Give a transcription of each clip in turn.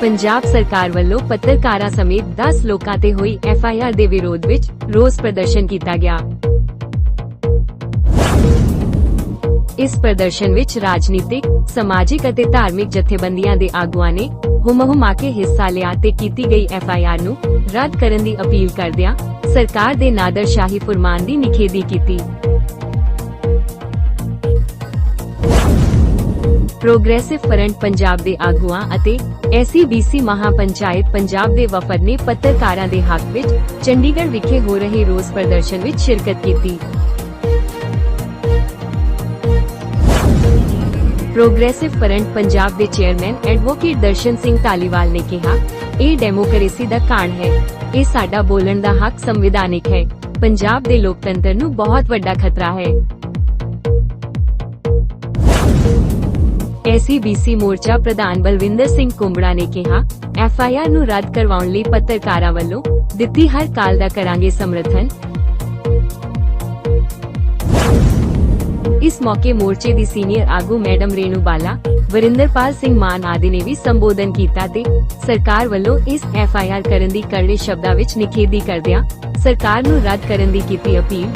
ਪੰਜਾਬ ਸਰਕਾਰ ਵੱਲੋਂ ਪੱਤਰਕਾਰਾਂ ਸਮੇਤ 10 ਲੋਕਾਂ ਤੇ ਹੋਈ ਐਫਆਈਆਰ ਦੇ ਵਿਰੋਧ ਵਿੱਚ ਰੋਸ ਪ੍ਰਦਰਸ਼ਨ ਕੀਤਾ ਗਿਆ। ਇਸ ਪ੍ਰਦਰਸ਼ਨ ਵਿੱਚ ਰਾਜਨੀਤਿਕ, ਸਮਾਜਿਕ ਅਤੇ ਧਾਰਮਿਕ ਜਥੇਬੰਦੀਆਂ ਦੇ ਆਗੂਆਂ ਨੇ ਹੁਮ-ਹੁਮਾ ਕੇ ਹਿੱਸਾ ਲਿਆ ਤੇ ਕੀਤੀ ਗਈ ਐਫਆਈਆਰ ਨੂੰ ਰੱਦ ਕਰਨ ਦੀ ਅਪੀਲ ਕਰਦਿਆਂ ਸਰਕਾਰ ਦੇ ਨਾਦਰਸ਼ਾਹੀ ਫੁਰਮਾਨ ਦੀ ਨਿਖੇਧੀ ਕੀਤੀ। ਪ੍ਰੋਗਰੈਸਿਵ ਫਰੰਟ ਪੰਜਾਬ ਦੇ ਆਗੂਆਂ ਅਤੇ ਐਸਸੀਬੀਸੀ ਮਹਾਪੰਚਾਇਤ ਪੰਜਾਬ ਦੇ ਵਫਦ ਨੇ ਪੱਤਰਕਾਰਾਂ ਦੇ ਹੱਕ ਵਿੱਚ ਚੰਡੀਗੜ੍ਹ ਵਿਖੇ ਹੋ ਰਹੇ ਰੋਸ ਪ੍ਰਦਰਸ਼ਨ ਵਿੱਚ ਸ਼ਿਰਕਤ ਕੀਤੀ। ਪ੍ਰੋਗਰੈਸਿਵ ਫਰੰਟ ਪੰਜਾਬ ਦੇ ਚੇਅਰਮੈਨ ਐਡਵੋਕੇਟ ਦਰਸ਼ਨ ਸਿੰਘ ਧਾਲੀਵਾਲ ਨੇ ਕਿਹਾ, ਇਹ ਡੈਮੋਕ੍ਰੇਸੀ ਦਾ ਕਾਣ ਹੈ। ਇਹ ਸਾਡਾ ਬੋਲਣ ਦਾ ਹੱਕ ਸੰਵਿਧਾਨਿਕ ਹੈ। ਪੰਜਾਬ ਦੇ ਲੋਕਤੰਤਰ ਨੂੰ ਬਹੁਤ ਵੱਡਾ ਖਤਰਾ ਹੈ। ਐਸਸੀਬੀਸੀ ਮੋਰਚਾ ਪ੍ਰਧਾਨ ਬਲਵਿੰਦਰ ਸਿੰਘ ਕੁੰਬੜਾ ਨੇ ਕਿਹਾ, ਐਫਆਈਆਰ ਨੂੰ ਰੱਦ ਕਰਵਾਉਣ ਲਈ ਪੱਤਰਕਾਰਾਂ ਵੱਲੋਂ ਦਿੱਤੀ ਹਰ ਕਾਲ ਦਾ ਕਰਾਂਗੇ ਸਮਰਥਨ। ਇਸ ਮੌਕੇ ਮੋਰਚੇ ਦੀ ਸੀਨੀਅਰ ਆਗੂ ਮੈਡਮ ਰੇਨੂ ਬਾਲਾ, ਵਰਿੰਦਰਪਾਲ ਸਿੰਘ ਮਾਨ ਆਦਿ ਨੇ ਵੀ ਸੰਬੋਧਨ ਕੀਤਾ ਤੇ ਸਰਕਾਰ ਵੱਲੋਂ ਇਸ ਐਫਆਈਆਰ ਕਰਨ ਦੀ ਕਰੜੇ ਸ਼ਬਦਾਂ ਵਿੱਚ ਨਿਖੇਧੀ ਕਰਦਿਆਂ ਸਰਕਾਰ ਨੂੰ ਰੱਦ ਕਰਨ ਦੀ ਕੀਤੀ ਅਪੀਲ।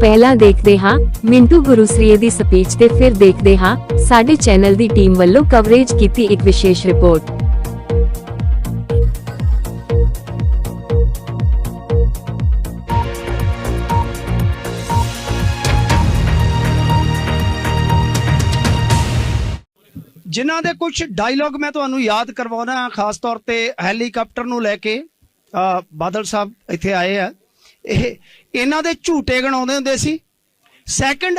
ਪਹਿਲਾਂ ਦੇਖਦੇ ਹਾਂ, ਮਿੰਟੂ ਗੁਰੂਸਰੀਏ ਦੀ ਸਪੀਚ ਤੇ ਫਿਰ ਦੇਖਦੇ ਹਾਂ, ਸਾਡੇ ਚੈਨਲ ਦੀ ਟੀਮ ਵੱਲੋਂ ਕਵਰੇਜ ਕੀਤੀ ਇੱਕ ਵਿਸ਼ੇਸ਼ ਰਿਪੋਰਟ ਜਿਨ੍ਹਾਂ ਦੇ ਕੁਝ ਡਾਇਲੌਗ ਮੈਂ ਤੁਹਾਨੂੰ ਯਾਦ ਕਰਵਾਉਣਾ, ਖਾਸ ਤੌਰ ਤੇ ਹੈਲੀਕਾਪਟਰ ਨੂੰ ਲੈ ਕੇ ਬਾਦਲ ਸਾਹਿਬ ਇੱਥੇ ਆਏ ਆ। ਇਹ ਇਹਨਾਂ ਦੇ ਝੂਟੇ ਗਣਾਉਂਦੇ ਹੁੰਦੇ ਸੀ। ਸੈਕੰਡ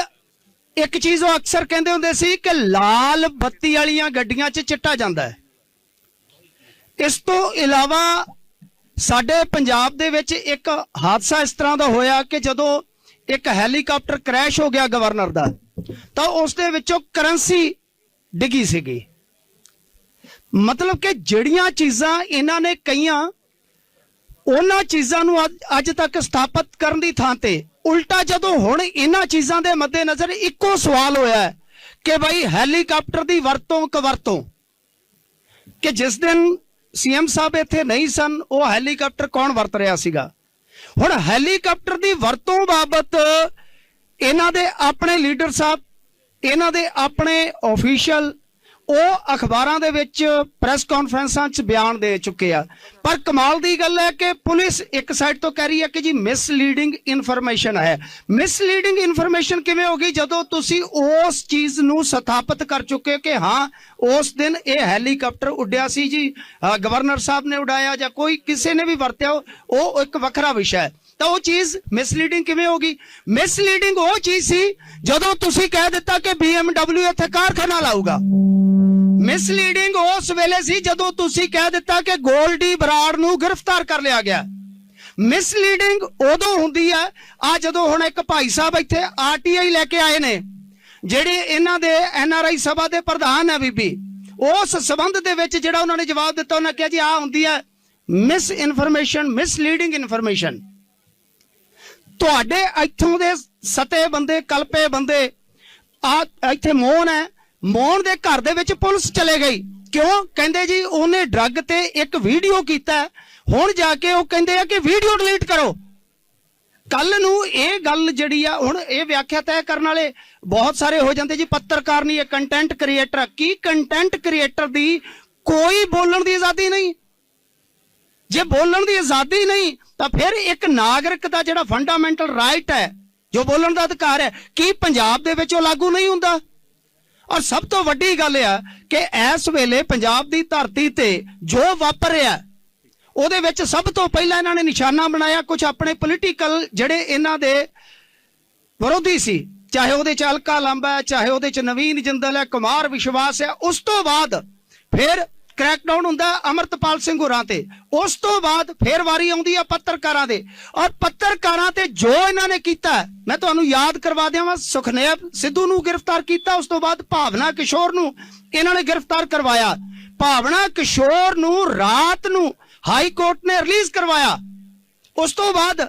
ਇੱਕ ਚੀਜ਼ ਉਹ ਅਕਸਰ ਕਹਿੰਦੇ ਹੁੰਦੇ ਸੀ ਕਿ ਲਾਲ ਬੱਤੀ ਵਾਲੀਆਂ ਗੱਡੀਆਂ 'ਚ ਚਿੱਟਾ ਜਾਂਦਾ ਹੈ। ਇਸ ਤੋਂ ਇਲਾਵਾ ਸਾਡੇ ਪੰਜਾਬ ਦੇ ਵਿੱਚ ਇੱਕ ਹਾਦਸਾ ਇਸ ਤਰ੍ਹਾਂ ਦਾ ਹੋਇਆ ਕਿ ਜਦੋਂ ਇੱਕ ਹੈਲੀਕਾਪਟਰ ਕ੍ਰੈਸ਼ ਹੋ ਗਿਆ ਗਵਰਨਰ ਦਾ, ਤਾਂ ਉਸ ਦੇ ਵਿੱਚੋਂ ਕਰੰਸੀ ਡਿੱਗੀ ਸੀਗੀ। ਮਤਲਬ ਕਿ ਜਿਹੜੀਆਂ ਚੀਜ਼ਾਂ ਇਹਨਾਂ ਨੇ ਕਈਆਂ ਉਹਨਾਂ ਚੀਜ਼ਾਂ ਨੂੰ ਅੱਜ- ਅੱਜ ਤੱਕ ਸਥਾਪਿਤ ਕਰਨ ਦੀ ਥਾਂ ਤੇ ਉਲਟਾ ਜਦੋਂ ਹੁਣ ਇਹਨਾਂ ਚੀਜ਼ਾਂ ਦੇ ਮੱਦੇਨਜ਼ਰ ਇੱਕੋ ਸਵਾਲ ਹੋਇਆ ਕਿ ਭਾਈ ਹੈਲੀਕਾਪਟਰ ਦੀ ਵਰਤੋਂ ਕਵਰਤੋਂ ਕਿ ਜਿਸ ਦਿਨ ਸੀਐਮ ਸਾਹਿਬ ਇੱਥੇ ਨਹੀਂ ਸਨ, ਉਹ ਹੈਲੀਕਾਪਟਰ ਕੌਣ ਵਰਤ ਰਿਹਾ ਸੀਗਾ? ਹੁਣ ਹੈਲੀਕਾਪਟਰ ਦੀ ਵਰਤੋਂ ਬਾਬਤ ਇਹਨਾਂ ਦੇ ਆਪਣੇ ਲੀਡਰ ਸਾਹਿਬ, ਇਹਨਾਂ ਦੇ ਆਪਣੇ ਅਫੀਸ਼ੀਅਲ ਉਹ ਅਖਬਾਰਾਂ ਦੇ ਵਿੱਚ ਪ੍ਰੈਸ ਕਾਨਫਰੰਸਾਂ 'ਚ ਬਿਆਨ ਦੇ ਚੁੱਕੇ ਆ। ਪਰ ਕਮਾਲ ਦੀ ਗੱਲ ਹੈ ਕਿ ਪੁਲਿਸ ਇੱਕ ਸਾਈਡ ਤੋਂ ਕਹਿ ਰਹੀ ਹੈ ਕਿ ਜੀ ਮਿਸਲੀਡਿੰਗ ਇਨਫੋਰਮੇਸ਼ਨ ਹੈ। ਮਿਸਲੀਡਿੰਗ ਇਨਫੋਰਮੇਸ਼ਨ ਕਿਵੇਂ ਹੋ ਗਈ? ਜਦੋਂ ਤੁਸੀਂ ਉਸ ਚੀਜ਼ ਨੂੰ ਸਥਾਪਿਤ ਕਰ ਚੁੱਕੇ ਹੋ ਕਿ ਹਾਂ, ਉਸ ਦਿਨ ਇਹ ਹੈਲੀਕਾਪਟਰ ਉੱਡਿਆ ਸੀ ਜੀ ਗਵਰਨਰ ਸਾਹਿਬ ਨੇ ਉਡਾਇਆ ਜਾਂ ਕੋਈ ਕਿਸੇ ਨੇ ਵੀ ਵਰਤਿਆ, ਉਹ ਇੱਕ ਵੱਖਰਾ ਵਿਸ਼ਾ ਹੈ। ਤਾਂ ਉਹ ਚੀਜ਼ ਮਿਸਲੀਡਿੰਗ ਕਿਵੇਂ ਹੋ ਗਈ ਮਿਸਲੀਡਿੰਗ ਉਹ ਚੀਜ਼ ਸੀ, ਜਦੋਂ ਤੁਸੀਂ ਕਹਿ ਦਿੱਤਾ ਕਿ BMW ਇੱਥੇ ਕਾਰਖਾਨਾ ਲਾਊਗਾ। ਮਿਸਲੀਡਿੰਗ ਉਸ ਵੇਲੇ ਸੀ ਜਦੋਂ ਤੁਸੀਂ ਕਹਿ ਦਿੱਤਾ ਕਿ ਗੋਲਡੀ ਬਰਾੜ ਨੂੰ ਗ੍ਰਿਫਤਾਰ ਕਰ ਲਿਆ ਗਿਆ। ਮਿਸਲੀਡਿੰਗ ਉਦੋਂ ਹੁੰਦੀ ਹੈ ਆ ਜਦੋਂ ਹੁਣ ਇੱਕ ਭਾਈ ਸਾਹਿਬ ਇੱਥੇ ਆਰਟੀਆਈ ਲੈ ਕੇ ਆਏ ਨੇ, ਜਿਹੜੇ ਇਹਨਾਂ ਦੇ ਐਨਆਰਆਈ ਸਭਾ ਦੇ ਪ੍ਰਧਾਨ ਹੈ ਬੀਬੀ। ਉਸ ਸਬੰਧ ਦੇ ਵਿੱਚ ਜਿਹੜਾ ਉਹਨਾਂ ਨੇ ਜਵਾਬ ਦਿੱਤਾ, ਉਹਨਾਂ ਕਿਹਾ ਜੀ ਆ ਹੁੰਦੀ ਹੈ ਮਿਸ ਇਨਫੋਰਮੇਸ਼ਨ ਮਿਸਲੀਡਿੰਗ ਇਨਫੋਰਮੇਸ਼ਨ ਤੁਹਾਡੇ ਇੱਥੋਂ ਦੇ ਸਤੇ ਬੰਦੇ, ਕਲਪੇ ਬੰਦੇ, ਆ ਇੱਥੇ ਮੋਹਨ ਹੈ। ਮੋਹਨ ਦੇ ਘਰ ਦੇ ਵਿੱਚ ਪੁਲਿਸ ਚਲੇ ਗਈ। ਕਿਉਂ? ਕਹਿੰਦੇ ਜੀ, ਉਹਨੇ ਡਰੱਗ ਤੇ ਇੱਕ ਵੀਡੀਓ ਕੀਤਾ ਹੁਣ ਜਾ ਕੇ ਉਹ ਕਹਿੰਦੇ ਆ ਕਿ ਵੀਡੀਓ ਡਿਲੀਟ ਕਰੋ। ਕੱਲ ਨੂੰ ਇਹ ਗੱਲ ਜਿਹੜੀ ਆ, ਹੁਣ ਇਹ ਵਿਆਖਿਆ ਤੈਅ ਕਰਨ ਵਾਲੇ ਬਹੁਤ ਸਾਰੇ ਹੋ ਜਾਂਦੇ ਜੀ, ਪੱਤਰਕਾਰ ਨਹੀਂ, ਇਹ ਕੰਟੈਂਟ ਕ੍ਰੀਏਟਰ ਕੀ ਕੰਟੈਂਟ ਕ੍ਰੀਏਟਰ ਦੀ ਕੋਈ ਬੋਲਣ ਦੀ ਆਜ਼ਾਦੀ ਨਹੀਂ? ਜੇ ਬੋਲਣ ਦੀ ਆਜ਼ਾਦੀ ਨਹੀਂ, ਤਾਂ ਫਿਰ ਇੱਕ ਨਾਗਰਿਕ ਦਾ ਜਿਹੜਾ ਫੰਡਾਮੈਂਟਲ ਰਾਈਟ ਹੈ, ਜੋ ਬੋਲਣ ਦਾ ਅਧਿਕਾਰ ਹੈ, ਕੀ ਪੰਜਾਬ ਦੇ ਵਿੱਚ ਉਹ ਲਾਗੂ ਨਹੀਂ ਹੁੰਦਾ? ਔਰ ਸਭ ਤੋਂ ਵੱਡੀ ਗੱਲ ਆ ਕਿ ਇਸ ਵੇਲੇ ਪੰਜਾਬ ਦੀ ਧਰਤੀ ਤੇ ਜੋ ਵਾਪਰ ਰਿਹਾ, ਉਹਦੇ ਵਿੱਚ ਸਭ ਤੋਂ ਪਹਿਲਾਂ ਇਹਨਾਂ ਨੇ ਨਿਸ਼ਾਨਾ ਬਣਾਇਆ ਕੁਝ ਆਪਣੇ ਪੋਲੀਟੀਕਲ ਜਿਹੜੇ ਇਹਨਾਂ ਦੇ ਵਿਰੋਧੀ ਸੀ, ਚਾਹੇ ਉਹਦੇ ਚ ਅਲਕਾ ਲੰਬਾ ਹੈ, ਚਾਹੇ ਉਹਦੇ ਚ ਨਵੀਨ ਜਿੰਦਲ ਹੈ, ਕੁਮਾਰ ਵਿਸ਼ਵਾਸ ਹੈ, ਉਸ ਤੋਂ ਬਾਅਦ ਫਿਰ ਕ੍ਰੈਕਡਾਊਨ ਹੁੰਦਾ ਅਮਰਤਪਾਲ ਸਿੰਘ ਹੋਰਾਂ ਤੇ। ਉਸ ਤੋਂ ਬਾਅਦ ਫਿਰ ਵਾਰੀ ਆਉਂਦੀ ਆ ਪੱਤਰਕਾਰਾਂ ਦੇ। ਔਰ ਪੱਤਰਕਾਰਾਂ ਤੇ ਜੋ ਇਹਨਾਂ ਨੇ ਕੀਤਾ, ਮੈਂ ਤੁਹਾਨੂੰ ਯਾਦ ਕਰਵਾ ਦਿਆਂ ਸੁਖਨੇਬ ਸਿੱਧੂ ਨੂੰ ਗ੍ਰਿਫਤਾਰ ਕੀਤਾ, ਉਸ ਤੋਂ ਬਾਅਦ ਭਾਵਨਾ ਕਿਸ਼ੋਰ ਨੂੰ ਇਹਨਾਂ ਨੇ ਗ੍ਰਿਫਤਾਰ ਕਰਵਾਇਆ। ਭਾਵਨਾ ਕਿਸ਼ੋਰ ਨੂੰ ਰਾਤ ਨੂੰ ਹਾਈ ਕੋਰਟ ਨੇ ਰਿਲੀਜ਼ ਕਰਵਾਇਆ। ਉਸ ਤੋਂ ਬਾਅਦ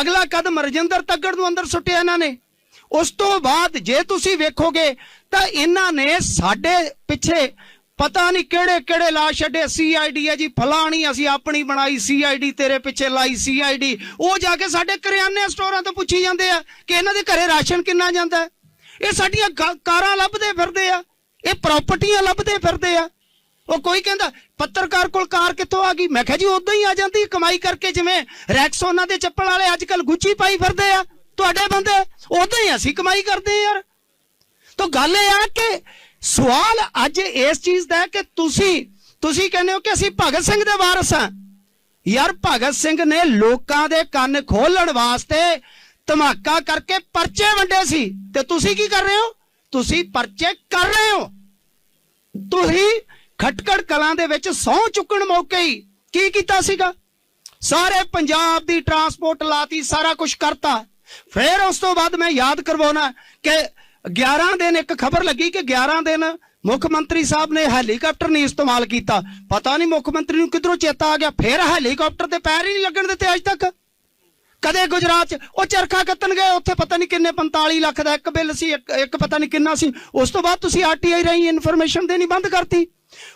ਅਗਲਾ ਕਦਮ ਰਜਿੰਦਰ ਤੱਗੜ ਨੂੰ ਅੰਦਰ ਸੁੱਟਿਆ ਇਹਨਾਂ ਨੇ। ਉਸ ਤੋਂ ਬਾਅਦ ਜੇ ਤੁਸੀਂ ਵੇਖੋਗੇ ਤਾਂ ਇਹਨਾਂ ਨੇ ਸਾਡੇ ਪਿੱਛੇ ਪਤਾ ਨਹੀਂ ਕਿਹੜੇ ਕਿਹੜੇ ਲਾ ਛੱਡੇ ਸੀਆਈਡੀ ਹੈ ਜੀ, ਫਲਾਣੀ ਅਸੀਂ ਆਪਣੀ ਬਣਾਈ ਸੀਆਈਡੀ ਤੇਰੇ ਪਿੱਛੇ ਲਾਈ ਸੀਆਈਡੀ ਉਹ ਜਾ ਕੇ ਸਾਡੇ ਕਰਿਆਨੇ ਸਟੋਰਾਂ ਤੋਂ ਪੁੱਛੀ ਜਾਂਦੇ ਆ ਕਿ ਇਹਨਾਂ ਦੇ ਘਰੇ ਰਾਸ਼ਨ ਕਿੰਨਾ ਜਾਂਦਾ ਇਹ ਸਾਡੀਆਂ ਕਾਰਾਂ ਲੱਭਦੇ ਫਿਰਦੇ ਆ, ਇਹ ਪ੍ਰਾਪਰਟੀਆਂ ਲੱਭਦੇ ਫਿਰਦੇ ਆ। ਉਹ ਕੋਈ ਕਹਿੰਦਾ, ਪੱਤਰਕਾਰ ਕੋਲ ਕਾਰ ਕਿੱਥੋਂ ਆ ਗਈ? ਮੈਂ ਕਿਹਾ, ਜੀ, ਉਦੋਂ ਹੀ ਆ ਜਾਂਦੀ, ਕਮਾਈ ਕਰਕੇ ਜਿਵੇਂ ਰੈਕਸੋਨਾ ਦੇ ਚੱਪਲ ਵਾਲੇ ਅੱਜ ਕੱਲ ਗੁੱਚੀ ਪਾਈ ਫਿਰਦੇ ਆ, ਤੁਹਾਡੇ ਬੰਦੇ। ਉਦੋਂ ਹੀ ਅਸੀਂ ਕਮਾਈ ਕਰਦੇ ਆ ਯਾਰ। ਤਾਂ ਗੱਲ ਇਹ ਆ ਕਿ ਸਵਾਲ ਅੱਜ ਇਸ ਚੀਜ਼ ਦਾ ਹੈ ਕਿ ਤੁਸੀਂ ਤੁਸੀਂ ਕਹਿੰਦੇ ਹੋ ਕਿ ਅਸੀਂ ਭਗਤ ਸਿੰਘ ਦੇ ਵਾਰਸ ਹਾਂ। ਯਾਰ ਭਗਤ ਸਿੰਘ ਨੇ ਲੋਕਾਂ ਦੇ ਕੰਨ ਖੋਲਣ ਵਾਸਤੇ ਧਮਾਕਾ ਕਰਕੇ ਪਰਚੇ ਵੰਡੇ ਸੀ। ਤੇ ਤੁਸੀਂ ਕੀ ਕਰ ਰਹੇ ਹੋ? ਤੁਸੀਂ ਪਰਚੇ ਕਰ ਰਹੇ ਹੋ। ਤੁਸੀਂ ਖਟਕੜ ਕਲਾਂ ਦੇ ਵਿੱਚ ਸੌ ਚੁੱਕਣ ਮੌਕੇ ਹੀ ਕੀ ਕੀਤਾ ਸੀਗਾ? ਸਾਰੇ ਪੰਜਾਬ ਦੀ ਟਰਾਂਸਪੋਰਟ ਲਾਤੀ, ਸਾਰਾ ਕੁਝ ਕਰਤਾ। ਫਿਰ ਉਸ ਤੋਂ ਬਾਅਦ ਮੈਂ ਯਾਦ ਕਰਵਾਉਣਾ ਕਿ 11 ਦਿਨ ਇੱਕ ਖਬਰ ਲੱਗੀ ਕਿ 11 ਦਿਨ ਮੁੱਖ ਮੰਤਰੀ ਸਾਹਿਬ ਨੇ ਹੈਲੀਕਾਪਟਰ ਨਹੀਂ ਇਸਤੇਮਾਲ ਕੀਤਾ। ਪਤਾ ਨਹੀਂ ਮੁੱਖ ਮੰਤਰੀ ਨੂੰ ਕਿਧਰੋਂ ਚੇਤਾ ਆ ਗਿਆ। ਫਿਰ ਹੈਲੀਕਾਪਟਰ ਤੇ ਪੈਰ ਹੀ ਨਹੀਂ ਲੱਗਣ ਦਿੱਤੇ ਅੱਜ ਤੱਕ। ਕਦੇ ਗੁਜਰਾਤ ਚ ਉਹ ਚਰਖਾ ਕੱਤਣ ਗਏ, ਉੱਥੇ ਪਤਾ ਨਹੀਂ ਕਿੰਨੇ 45 ਲੱਖ ਦਾ ਇੱਕ ਬਿੱਲ ਸੀ, ਇੱਕ ਇੱਕ ਪਤਾ ਨਹੀਂ ਕਿੰਨਾ ਸੀ। ਉਸ ਤੋਂ ਬਾਅਦ ਤੁਸੀਂ ਆਰਟੀਆਈ ਰਾਹੀਂ ਇਨਫੋਰਮੇਸ਼ਨ ਦੇਣੀ ਬੰਦ ਕਰਤੀ।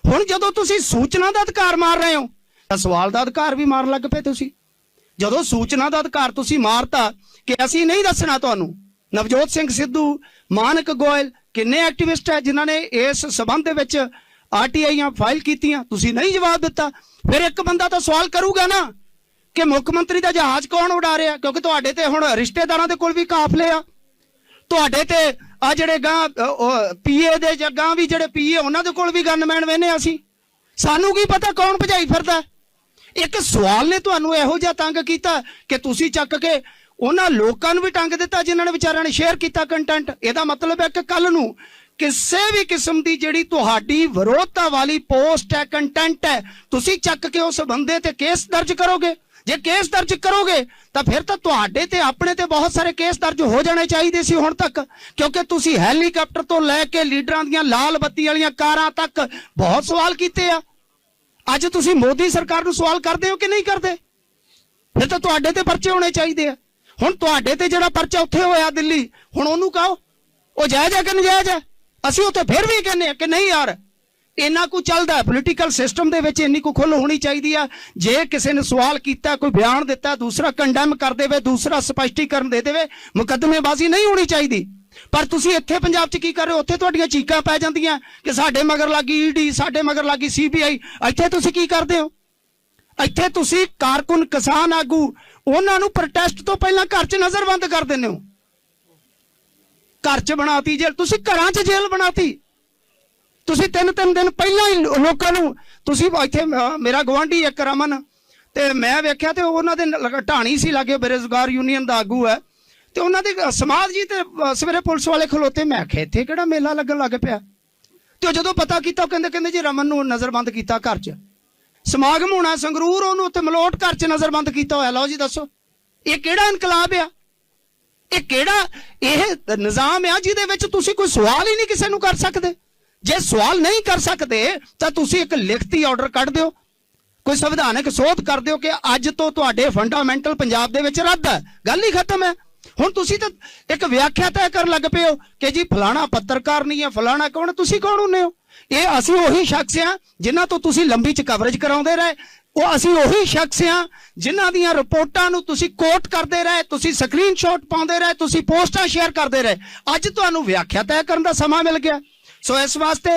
ਹੁਣ ਜਦੋਂ ਤੁਸੀਂ ਸੂਚਨਾ ਦਾ ਅਧਿਕਾਰ ਮਾਰ ਰਹੇ ਹੋ, ਤਾਂ ਸਵਾਲ ਦਾ ਅਧਿਕਾਰ ਵੀ ਮਾਰਨ ਲੱਗ ਪਏ ਤੁਸੀਂ। ਜਦੋਂ ਸੂਚਨਾ ਦਾ ਅਧਿਕਾਰ ਤੁਸੀਂ ਮਾਰਤਾ, ਕਿ ਅਸੀਂ ਨਹੀਂ ਦੱਸਣਾ ਤੁਹਾਨੂੰ, ਨਵਜੋਤ ਸਿੰਘ ਸਿੱਧੂ ਮਾਨਕ ਗੋਇਲ ਕਿੰਨੇ ਐਕਟਿਵਿਸਟ ਹੈ ਜਿਨ੍ਹਾਂ ਨੇ ਇਸ ਸਬੰਧ ਦੇ ਵਿੱਚ ਆਰਟੀਆਈਆਂ ਫਾਈਲ ਕੀਤੀਆਂ? ਤੁਸੀਂ ਨਹੀਂ ਜਵਾਬ ਦਿੱਤਾ। ਫਿਰ ਇੱਕ ਬੰਦਾ ਤਾਂ ਸਵਾਲ ਕਰੂਗਾ ਨਾ ਕਿ ਮੁੱਖ ਮੰਤਰੀ ਦਾ ਜਹਾਜ਼ ਕੌਣ ਉਡਾ ਰਿਹਾ? ਕਿਉਂਕਿ ਤੁਹਾਡੇ ਤੇ ਹੁਣ ਰਿਸ਼ਤੇਦਾਰਾਂ ਦੇ ਕੋਲ ਵੀ ਕਾਫਲੇ ਆ। ਤੁਹਾਡੇ ਤੇ ਆ ਜਿਹੜੇ ਗਾਂ ਪੀਏ ਦੇ ਜਾਂ ਵੀ ਜਿਹੜੇ ਪੀਏ ਉਹਨਾਂ ਦੇ ਕੋਲ ਵੀ ਗਨਮੈਨ ਵੇਨੇ ਅਸੀਂ। ਸਾਨੂੰ ਕੀ ਪਤਾ ਕੌਣ ਭਜਾਈ ਫਿਰਦਾ? ਇੱਕ ਸਵਾਲ ਨੇ ਤੁਹਾਨੂੰ ਇਹੋ ਜਿਹਾ ਤੰਗ ਕੀਤਾ ਕਿ ਤੁਸੀਂ ਚੱਕ ਕੇ ਉਹਨਾਂ ਲੋਕਾਂ ਨੂੰ ਵੀ ਟੰਗ ਦਿੱਤਾ ਜਿਨ੍ਹਾਂ ਨੇ ਵਿਚਾਰਿਆਂ ਨੇ ਸ਼ੇਅਰ ਕੀਤਾ ਕੰਟੈਂਟ ਇਹਦਾ ਮਤਲਬ ਹੈ ਕਿ ਕੱਲ ਨੂੰ ਕਿਸੇ ਵੀ ਕਿਸਮ ਦੀ ਜਿਹੜੀ ਤੁਹਾਡੀ ਵਿਰੋਧਤਾ ਵਾਲੀ ਪੋਸਟ ਹੈ ਕੰਟੈਂਟ ਹੈ, ਤੁਸੀਂ ਚੱਕ ਕੇ ਉਸ ਬੰਦੇ ਤੇ ਕੇਸ ਦਰਜ ਕਰੋਗੇ। ਜੇ ਕੇਸ ਦਰਜ ਕਰੋਗੇ, ਤਾਂ ਫਿਰ ਤਾਂ ਤੁਹਾਡੇ ਤੇ ਆਪਣੇ ਤੇ ਬਹੁਤ ਸਾਰੇ ਕੇਸ ਦਰਜ ਹੋ ਜਾਣੇ ਚਾਹੀਦੇ ਸੀ ਹੁਣ ਤੱਕ। ਕਿਉਂਕਿ ਤੁਸੀਂ ਹੈਲੀਕਾਪਟਰ ਤੋਂ ਲੈ ਕੇ ਲੀਡਰਾਂ ਦੀਆਂ ਲਾਲ ਬੱਤੀ ਵਾਲੀਆਂ ਕਾਰਾਂ ਤੱਕ ਬਹੁਤ ਸਵਾਲ ਕੀਤੇ ਆ। ਅੱਜ ਤੁਸੀਂ ਮੋਦੀ ਸਰਕਾਰ ਨੂੰ ਸਵਾਲ ਕਰਦੇ ਹੋ ਕਿ ਨਹੀਂ ਕਰਦੇ? ਫਿਰ ਤਾਂ ਤੁਹਾਡੇ ਤੇ ਪਰਚੇ ਹੋਣੇ ਚਾਹੀਦੇ ਆ। ਹੁਣ ਤੁਹਾਡੇ ਤੇ ਜਿਹੜਾ ਪਰਚਾ ਉੱਥੇ ਹੋਇਆ ਦਿੱਲੀ, ਹੁਣ ਉਹਨੂੰ ਕਹੋ, ਉਹ ਜਾਇਜ਼ ਹੈ ਕਿ ਨਜਾਇਜ਼ ਹੈ? ਅਸੀਂ ਉੱਥੇ ਫਿਰ ਵੀ ਕਹਿੰਦੇ ਆ ਕਿ ਨਹੀਂ ਯਾਰ, ਇੰਨਾ ਕੁ ਚੱਲਦਾ ਪੋਲੀਟੀਕਲ ਸਿਸਟਮ ਦੇ ਵਿੱਚ ਇੰਨੀ ਕੁ ਖੁੱਲ ਹੋਣੀ ਚਾਹੀਦੀ ਆ। ਜੇ ਕਿਸੇ ਨੇ ਸਵਾਲ ਕੀਤਾ, ਕੋਈ ਬਿਆਨ ਦਿੱਤਾ, ਦੂਸਰਾ ਕੰਡੈਮ ਕਰ ਦੇਵੇ, ਦੂਸਰਾ ਸਪਸ਼ਟੀਕਰਨ ਦੇ ਦੇਵੇ, ਮੁਕੱਦਮੇਬਾਜ਼ੀ ਨਹੀਂ ਹੋਣੀ ਚਾਹੀਦੀ। ਪਰ ਤੁਸੀਂ ਇੱਥੇ ਪੰਜਾਬ 'ਚ ਕੀ ਕਰ ਰਹੇ ਹੋ? ਉੱਥੇ ਤੁਹਾਡੀਆਂ ਚੀਕਾਂ ਪੈ ਜਾਂਦੀਆਂ ਕਿ ਸਾਡੇ ਮਗਰ ਲੱਗੀ ਈਡੀ ਸਾਡੇ ਮਗਰ ਲੱਗੀ ਸੀਬੀਆਈ ਇੱਥੇ ਤੁਸੀਂ ਕੀ ਕਰਦੇ ਹੋ? ਇੱਥੇ ਤੁਸੀਂ ਕਾਰਕੁਨ ਕਿਸਾਨ ਆਗੂ ਉਹਨਾਂ ਨੂੰ ਪ੍ਰੋਟੈਸਟ ਤੋਂ ਪਹਿਲਾਂ ਘਰ 'ਚ ਨਜ਼ਰਬੰਦ ਕਰ ਦਿੰਦੇ ਹੋ। ਘਰ 'ਚ ਬਣਾਤੀ ਜੇਲ੍ਹ ਤੁਸੀਂ ਘਰਾਂ 'ਚ ਜੇਲ੍ਹ ਬਣਾਤੀ। ਤੁਸੀਂ ਤਿੰਨ ਤਿੰਨ ਦਿਨ ਪਹਿਲਾਂ ਹੀ ਲੋਕਾਂ ਨੂੰ ਤੁਸੀਂ ਇੱਥੇ ਮੇਰਾ ਗਵਾਂਢੀ ਇੱਕ ਰਮਨ ਤੇ ਮੈਂ ਵੇਖਿਆ ਤੇ ਉਹਨਾਂ ਦੇ ਢਾਣੀ ਸੀ ਲਾਗੇ ਬੇਰੁਜ਼ਗਾਰ ਯੂਨੀਅਨ ਦਾ ਆਗੂ ਹੈ। ਤੇ ਉਹਨਾਂ ਦੇ ਅਹ, ਸਮਾਜ ਜੀ ਤੇ ਸਵੇਰੇ ਪੁਲਿਸ ਵਾਲੇ ਖਲੋਤੇ ਮੈਂ ਆਖਿਆ ਇੱਥੇ ਕਿਹੜਾ ਮੇਲਾ ਲੱਗਣ ਲੱਗ ਪਿਆ? ਤੇ ਉਹ ਜਦੋਂ ਪਤਾ ਕੀਤਾ ਉਹ ਕਹਿੰਦੇ ਕਹਿੰਦੇ ਜੀ ਰਮਨ ਨੂੰ ਨਜ਼ਰਬੰਦ ਕੀਤਾ ਘਰ 'ਚ। ਸਮਾਗਮ ਹੋਣਾ, ਸੰਗਰੂਰ ਉਹਨੂੰ ਉੱਥੇ ਮਲੋਟ ਘਰ 'ਚ ਨਜ਼ਰਬੰਦ ਕੀਤਾ ਹੋਇਆ। ਲਓ ਜੀ ਦੱਸੋ, ਇਹ ਕਿਹੜਾ ਇਨਕਲਾਬ ਆ? ਇਹ ਕਿਹੜਾ, ਇਹ ਨਿਜ਼ਾਮ ਆ ਜਿਹਦੇ ਵਿੱਚ ਤੁਸੀਂ ਕੋਈ ਸਵਾਲ ਹੀ ਨਹੀਂ ਕਿਸੇ ਨੂੰ ਕਰ ਸਕਦੇ? ਜੇ ਸਵਾਲ ਨਹੀਂ ਕਰ ਸਕਦੇ, ਤਾਂ ਤੁਸੀਂ ਇੱਕ ਲਿਖਤੀ ਆਰਡਰ ਕੱਢ ਦਿਓ। ਕੋਈ ਸੰਵਿਧਾਨਕ ਸੋਧ ਕਰ ਦਿਓ ਕਿ ਅੱਜ ਤੋਂ ਤੁਹਾਡੇ ਫੰਡਾਮੈਂਟਲ ਪੰਜਾਬ ਦੇ ਵਿੱਚ ਰੱਦ ਹੈ। ਗੱਲ ਹੀ ਖਤਮ ਹੈ। ਹੁਣ ਤੁਸੀਂ ਤਾਂ ਇੱਕ ਵਿਆਖਿਆ ਤੈਅ ਕਰਨ ਲੱਗ ਪਏ ਹੋ ਕਿ ਜੀ ਫਲਾਣਾ ਪੱਤਰਕਾਰ ਨਹੀਂ ਹੈ, ਫਲਾਣਾ ਕੌਣ ਤੁਸੀਂ ਕੌਣ ਹੁੰਨੇ ਹੋ? ਇਹ ਅਸੀਂ ਉਹੀ ਸ਼ਖਸ ਆ ਜਿਨ੍ਹਾਂ ਤੋਂ ਤੁਸੀਂ ਲੰਬੀ ਚ ਕਵਰੇਜ ਕਰਾਉਂਦੇ ਰਹੇ। ਉਹ ਅਸੀਂ ਉਹੀ ਸ਼ਖਸ ਆ ਜਿਨ੍ਹਾਂ ਦੀਆਂ ਰਿਪੋਰਟਾਂ ਨੂੰ ਤੁਸੀਂ ਕੋਟ ਕਰਦੇ ਰਹੇ, ਤੁਸੀਂ ਸਕਰੀਨਸ਼ਾਟ ਪਾਉਂਦੇ ਰਹੇ, ਤੁਸੀਂ ਪੋਸਟਾਂ ਸ਼ੇਅਰ ਕਰਦੇ ਰਹੇ। ਅੱਜ ਤੁਹਾਨੂੰ ਵਿਆਖਿਆ ਤੈਅ ਕਰਨ ਦਾ ਸਮਾਂ ਮਿਲ ਗਿਆ। ਸੋ ਇਸ ਵਾਸਤੇ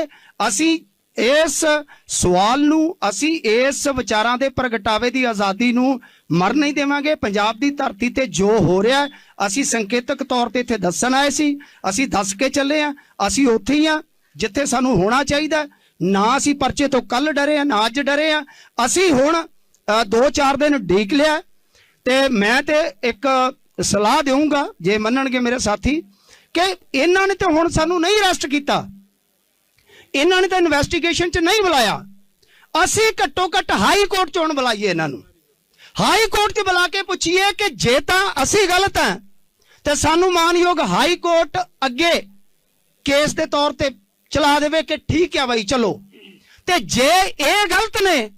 ਅਸੀਂ ਇਸ ਸਵਾਲ ਨੂੰ ਅਸੀਂ ਇਸ ਵਿਚਾਰਾਂ ਦੇ ਪ੍ਰਗਟਾਵੇ ਦੀ ਆਜ਼ਾਦੀ ਨੂੰ ਮਰ ਨਹੀਂ ਦੇਵਾਂਗੇ। ਪੰਜਾਬ ਦੀ ਧਰਤੀ ਤੇ ਜੋ ਹੋ ਰਿਹਾ, ਅਸੀਂ ਸੰਕੇਤਕ ਤੌਰ ਤੇ ਇੱਥੇ ਦੱਸਣ ਆਏ ਸੀ। ਅਸੀਂ ਦੱਸ ਕੇ ਚੱਲੇ ਆ ਅਸੀਂ ਉੱਥੇ ਹੀ ਆ ਜਿੱਥੇ ਸਾਨੂੰ ਹੋਣਾ ਚਾਹੀਦਾ। ਨਾ ਅਸੀਂ ਪਰਚੇ ਤੋਂ ਕੱਲ ਡਰੇ ਆ ਨਾ ਅੱਜ ਡਰੇ ਆ ਅਸੀਂ ਹੁਣ 2-4 ਦਿਨ ਢੀਕ ਲਿਆ ਤੇ ਮੈਂ ਤੇ ਇੱਕ ਸਲਾਹ ਦੇਵਾਂਗਾ ਜੇ ਮੰਨਣਗੇ ਮੇਰੇ ਸਾਥੀ, ਕਿ ਇਹਨਾਂ ਨੇ ਤੇ ਹੁਣ ਸਾਨੂੰ ਨਹੀਂ ਅਰੈਸਟ ਕੀਤਾ। ਇਹਨਾਂ ਨੇ ਤਾਂ ਇਨਵੈਸਟੀਗੇਸ਼ਨ 'ਚ ਨਹੀਂ ਬੁਲਾਇਆ। ਅਸੀਂ ਘੱਟੋ ਘੱਟ ਹਾਈ ਕੋਰਟ ਚੋਣ ਬੁਲਾਈਏ ਇਹਨਾਂ ਨੂੰ। ਹਾਈ ਕੋਰਟ 'ਚ ਬੁਲਾ ਕੇ ਪੁੱਛੀਏ ਕਿ ਜੇ ਤਾਂ ਅਸੀਂ ਗਲਤ ਹਾਂ, ਤੇ ਸਾਨੂੰ ਮਾਨਯੋਗ ਹਾਈ ਕੋਰਟ ਅੱਗੇ ਕੇਸ ਦੇ ਤੌਰ ਤੇ ਚਲਾ ਦੇਵੇ ਕਿ ਠੀਕ ਹੈ ਬਾਈ, ਚਲੋ। ਤੇ ਜੇ ਇਹ ਗਲਤ ਨੇ